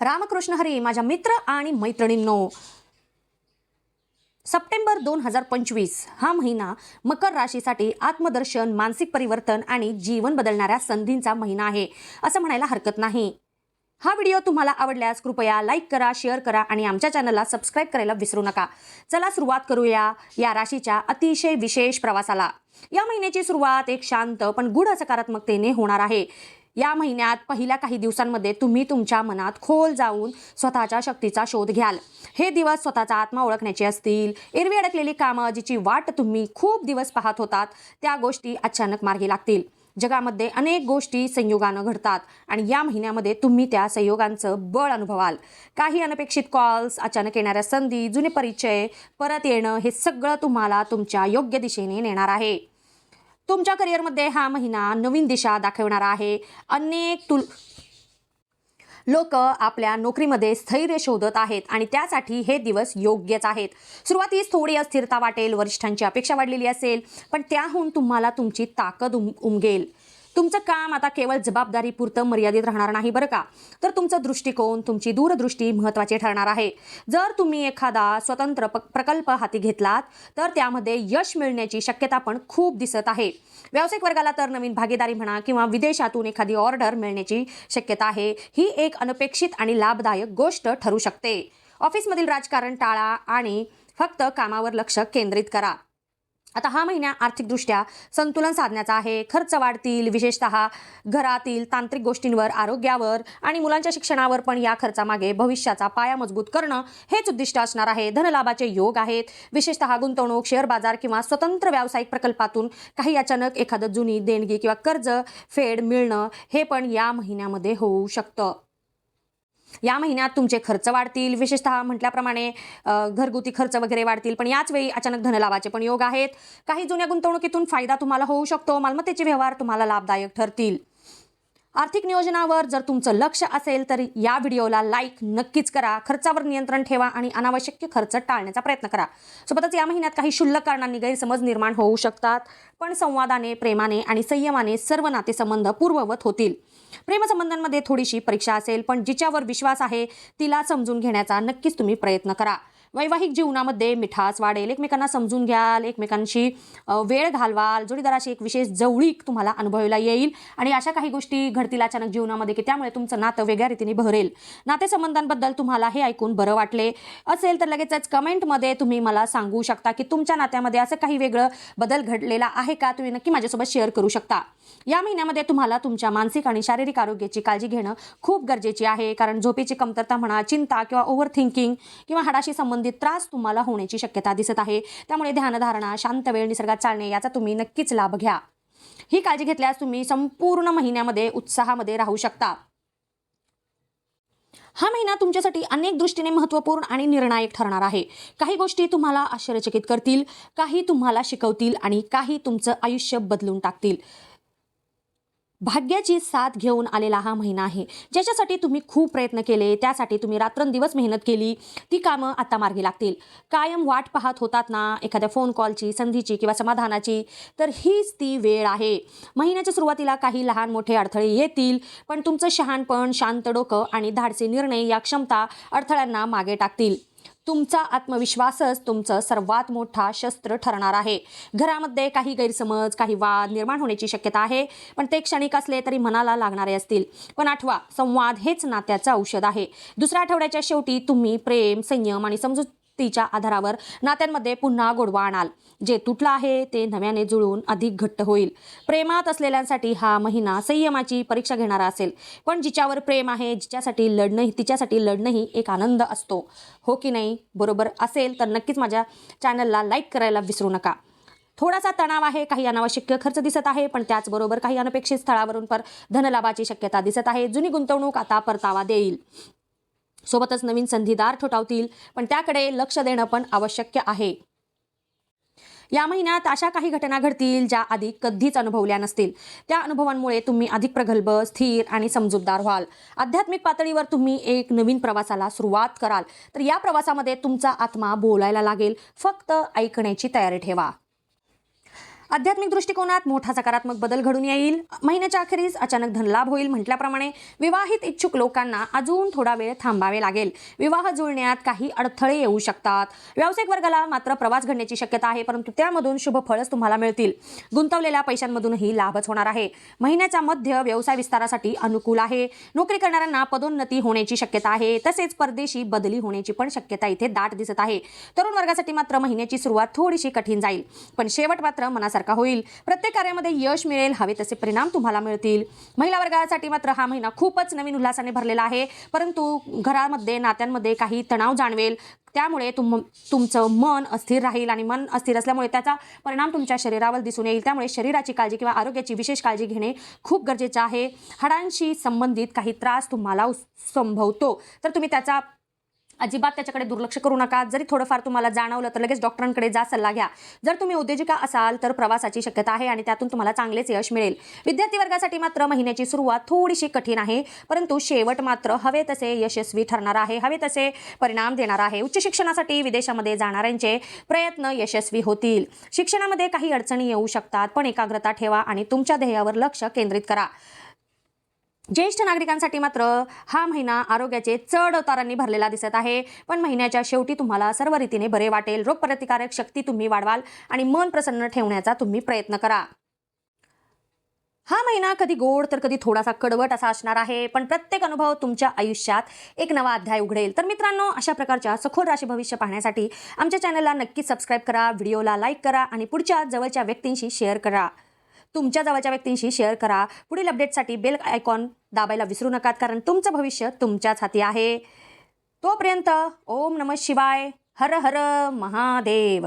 रामकृष्ण हरी माझ्या मित्र आणि मैत्रिणींनो. सप्टेंबर दोन हजार पंचवीस हा महिना मकर राशीसाठी आत्मदर्शन मानसिक परिवर्तन आणि जीवन बदलणाऱ्या संधींचा महिना आहे असं म्हणायला हरकत नाही. हा व्हिडिओ तुम्हाला आवडल्यास कृपया लाईक करा शेअर करा आणि आमच्या चॅनलला सबस्क्राईब करायला विसरू नका. चला सुरुवात करूया या राशीच्या अतिशय विशेष प्रवासाला. या महिन्याची सुरुवात एक शांत पण गूढ सकारात्मकतेने होणार आहे. या महिन्यात पहिल्या काही दिवसांमध्ये तुम्ही तुमच्या मनात खोल जाऊन स्वतःच्या शक्तीचा शोध घ्याल. हे दिवस स्वतःचा आत्मा ओळखण्याचे असतील. एरवी अडकलेली कामं जिची वाट तुम्ही खूप दिवस पाहत होतात त्या गोष्टी अचानक मार्गी लागतील. जगामध्ये अनेक गोष्टी संयोगानं घडतात आणि या महिन्यामध्ये तुम्ही त्या संयोगांचं बळ अनुभवाल. काही अनपेक्षित कॉल्स अचानक येणाऱ्या संधी जुने परिचय परत येणं हे सगळं तुम्हाला तुमच्या योग्य दिशेने नेणार आहे. तुमच्या करिअरमध्ये हा महिना नवीन दिशा दाखवणारा आहे. अनेक तुल लोक आपल्या नोकरीमध्ये स्थैर्य शोधत आहेत आणि त्यासाठी हे दिवस योग्यच आहेत. सुरुवातीस थोडी अस्थिरता वाटेल वरिष्ठांची अपेक्षा वाढलेली असेल पण त्याहून तुम्हाला तुमची ताकद उम उमगेल. तुमचं काम आता केवळ जबाबदारीपुरतं मर्यादित राहणार नाही बरं का? तर तुमचा दृष्टिकोन तुमची दूरदृष्टी महत्त्वाची ठरणार आहे. जर तुम्ही एखादा स्वतंत्र प प्रकल्प हाती घेतलात तर त्यामध्ये यश मिळण्याची शक्यता पण खूप दिसत आहे. व्यावसायिक वर्गाला तर नवीन भागीदारी म्हणा किंवा विदेशातून एखादी ऑर्डर मिळण्याची शक्यता आहे ही एक अनपेक्षित आणि लाभदायक गोष्ट ठरू शकते. ऑफिसमधील राजकारण टाळा आणि फक्त कामावर लक्ष केंद्रित करा. आता हा महिना आर्थिकदृष्ट्या संतुलन साधण्याचा आहे. खर्च वाढतील विशेषतः घरातील तांत्रिक गोष्टींवर आरोग्यावर आणि मुलांच्या शिक्षणावर पण या खर्चामागे भविष्याचा पाया मजबूत करणं हेच उद्दिष्ट असणार आहे. धनलाभाचे योग आहेत. विशेषतः गुंतवणूक शेअर बाजार किंवा स्वतंत्र व्यावसायिक प्रकल्पातून काही अचानक एखादं जुनी देणगी किंवा कर्ज फेड मिळणं हे पण या महिन्यामध्ये होऊ शकतं. या महिन्यात तुमचे खर्च वाढतील. विशेषतः म्हटल्याप्रमाणे घरगुती खर्च वगैरे वाढतील. पण याच वेळी अचानक धनलाभाचे पण योग आहेत. काही जुन्या गुंतवणुकीतून फायदा तुम्हाला होऊ शकतो. मालमत्तेचे व्यवहार तुम्हाला लाभदायक ठरतील. आर्थिक नियोजनावर जर तुमचं लक्ष असेल तर या व्हिडिओला लाईक नक्कीच करा. खर्चावर नियंत्रण ठेवा आणि अनावश्यक खर्च टाळण्याचा प्रयत्न करा. सोबतच या महिन्यात काही शुल्लक कारणांनी गैरसमज निर्माण होऊ शकतात. पण संवादाने प्रेमाने आणि संयमाने सर्व नातेसंबंध पूर्ववत होतील. प्रेमसंबंधांमध्ये थोडीशी परीक्षा असेल पण जिच्यावर विश्वास आहे तिला समजून घेण्याचा नक्कीच तुम्ही प्रयत्न करा. वैवाहिक जीवनामध्ये मिठास वाढेल. एकमेकांना समजून घ्याल एकमेकांशी वेळ घालवाल जोडीदाराशी एक विशेष जवळीक तुम्हाला अनुभवायला येईल. आणि अशा काही गोष्टी घडतील अचानक जीवनामध्ये की त्यामुळे तुमचं नातं वेगळ्या रीतीने भरेल. नातेसंबंधांबद्दल तुम्हाला हे ऐकून बरं वाटले. असेल तर लगेचच कमेंटमध्ये तुम्ही मला सांगू शकता की तुमच्या नात्यामध्ये असं काही वेगळं बदल घडलेला आहे का? तुम्ही नक्की माझ्यासोबत शेअर करू शकता. या महिन्यामध्ये तुम्हाला तुमच्या मानसिक आणि शारीरिक आरोग्याची काळजी घेणं खूप गरजेची आहे. कारण झोपेची कमतरता म्हणा चिंता किंवा ओव्हर थिंकिंग किंवा हाडाशी संबंध संबंधित त्रास तुम्हाला होण्याची शक्यता दिसत आहे. त्यामुळे ध्यानधारणा शांत वेळ निसर्गात चालणे याचा तुम्ही नक्कीच लाभ घ्या. ही काळजी घेतल्यास तुम्ही संपूर्ण महिन्यामध्ये उत्साहामध्ये राहू शकता. हा महिना तुमच्यासाठी अनेक दृष्टीने महत्त्वपूर्ण आणि निर्णायक ठरणार आहे. काही गोष्टी तुम्हाला आश्चर्यचकित करतील काही तुम्हाला शिकवतील आणि काही तुमचं आयुष्य बदलून टाकतील. भाग्याची साथ घेऊन आलेला हा महिना आहे. ज्याच्यासाठी तुम्ही खूप प्रयत्न केले त्यासाठी तुम्ही रात्रंदिवस मेहनत केली ती कामं आता मार्गी लागतील. कायम वाट पाहत होतात ना एखाद्या फोन कॉलची संधीची किंवा समाधानाची तर हीच ती वेळ आहे. महिन्याच्या सुरुवातीला काही लहान मोठे अडथळे येतील पण तुमचं शहाणपण शांत डोकं आणि धाडसी निर्णय या क्षमता अडथळ्यांना मागे टाकतील. तुमचा आत्मविश्वासच तुमचं सर्वात मोठा शस्त्र ठरणार आहे. घरामध्ये काही गैरसमज काही वाद निर्माण होण्याची शक्यता आहे पण ते क्षणिक असले तरी मनाला लागणारे असतील. पण आठवा संवाद हेच नात्याचं औषध आहे. दुसऱ्या आठवड्याच्या शेवटी तुम्ही प्रेम संयम आणि तिच्या आधारावर नात्यांमध्ये पुन्हा गोडवा आणाल. जे तुटलं आहे ते नव्याने जुळून अधिक घट्ट होईल. प्रेमात असलेल्यांसाठी हा महिना संयमाची परीक्षा घेणारा असेल. पण जिच्यावर प्रेम आहे जिच्यासाठी लढणंही तिच्यासाठी लढणंही एक आनंद असतो. हो की नाही? बरोबर असेल तर नक्कीच माझ्या चॅनलला लाईक करायला विसरू नका. थोडासा तणाव आहे काही अनावश्यक खर्च दिसत आहे पण त्याचबरोबर काही अनपेक्षित स्थळावरून पर धनलाभाची शक्यता दिसत आहे. जुनी गुंतवणूक आता परतावा देईल. सोबतच नवीन संधीदार ठोठावतील पण त्याकडे लक्ष देणं पण आवश्यक आहे. या महिन्यात अशा काही घटना घडतील ज्या आधी कधीच अनुभवल्या नसतील. त्या अनुभवांमुळे तुम्ही अधिक प्रगल्भ स्थिर आणि समजूतदार व्हाल. आध्यात्मिक पातळीवर तुम्ही एक नवीन प्रवासाला सुरुवात कराल. तर या प्रवासामध्ये तुमचा आत्मा बोलायला लागेल. फक्त ऐकण्याची तयारी ठेवा. आध्यात्मिक दृष्टिकोनात मोठा सकारात्मक बदल घडून येईल. महिन्याच्या अखेरीस अचानक धनलाभ होईल म्हटल्याप्रमाणे विवाहित इच्छुक लोकांना अजून थोडा वेळ थांबावे लागेल. विवाह जुळण्यात काही अडथळे येऊ शकतात. व्यावसायिक वर्गाला मात्र प्रवास घडण्याची शक्यता आहे परंतु त्यामधून शुभ फळच तुम्हाला मिळतील. गुंतवलेल्या पैशांमधूनही लाभच होणार आहे. महिन्याचा मध्य व्यवसाय विस्तारासाठी अनुकूल आहे. नोकरी करणाऱ्यांना पदोन्नती होण्याची शक्यता आहे. तसेच परदेशी बदली होण्याची पण शक्यता इथे दाट दिसत आहे. तरुण वर्गासाठी मात्र महिन्याची सुरुवात थोडीशी कठीण जाईल. पण शेवट मात्र मनासारखी होईल. प्रत्येक कार्यामध्ये यश मिळेल हवे तसे परिणाम तुम्हाला मिळतील. महिला वर्गासाठी मात्र हा महिना खूपच नवीन उल्हासाने भरलेला आहे. परंतु घरामध्ये नात्यांमध्ये काही तणाव जाणवेल. त्यामुळे तुम तुमचं मन अस्थिर राहील आणि मन अस्थिर असल्यामुळे त्याचा परिणाम तुमच्या शरीरावर दिसून येईल. त्यामुळे शरीराची काळजी किंवा आरोग्याची विशेष काळजी घेणे खूप गरजेचं आहे. हाडांशी संबंधित काही त्रास तुम्हाला संभवतो. तर तुम्ही त्याचा अजिबात त्याच्याकडे दुर्लक्ष करू नका. जरी थोडंफार तुम्हाला जाणवलं तर लगेच डॉक्टरांकडे जा सल्ला घ्या. जर तुम्ही उद्योजिका असाल तर प्रवासाची शक्यता आहे आणि त्यातून तुम्हाला चांगलेच यश मिळेल. विद्यार्थी वर्गासाठी मात्र महिन्याची सुरुवात थोडीशी कठीण आहे परंतु शेवट मात्र हवे तसे यशस्वी ठरणार आहे हवे तसे परिणाम देणार आहे. उच्च शिक्षणासाठी विदेशामध्ये जाणाऱ्यांचे प्रयत्न यशस्वी होतील. शिक्षणामध्ये काही अडचणी येऊ शकतात पण एकाग्रता ठेवा आणि तुमच्या ध्येयावर लक्ष केंद्रित करा. ज्येष्ठ नागरिकांसाठी मात्र हा महिना आरोग्याचे चढ उतारांनी भरलेला दिसत आहे. पण महिन्याच्या शेवटी तुम्हाला सर्व रीतीने बरे वाटेल. रोगप्रतिकारक शक्ती तुम्ही वाढवाल आणि मन प्रसन्न ठेवण्याचा तुम्ही प्रयत्न करा. हा महिना कधी गोड तर कधी थोडासा कडवट असा असणार आहे. पण प्रत्येक अनुभव तुमच्या आयुष्यात एक नवा अध्याय उघडेल. तर मित्रांनो अशा प्रकारच्या सखोल राशी भविष्य पाहण्यासाठी आमच्या चॅनलला नक्कीच सबस्क्राईब करा व्हिडिओला लाईक करा आणि पुढच्या जवळच्या व्यक्तींशी शेअर करा. तुमच्या जवळच्या व्यक्तींशी शेअर करा. पुढील अपडेटसाठी बेल आयकॉन दाबायला विसरू नका कारण तुमचं भविष्य तुमच्याच हाती आहे. तोपर्यंत ओम नम शिवाय. हर हर महादेव.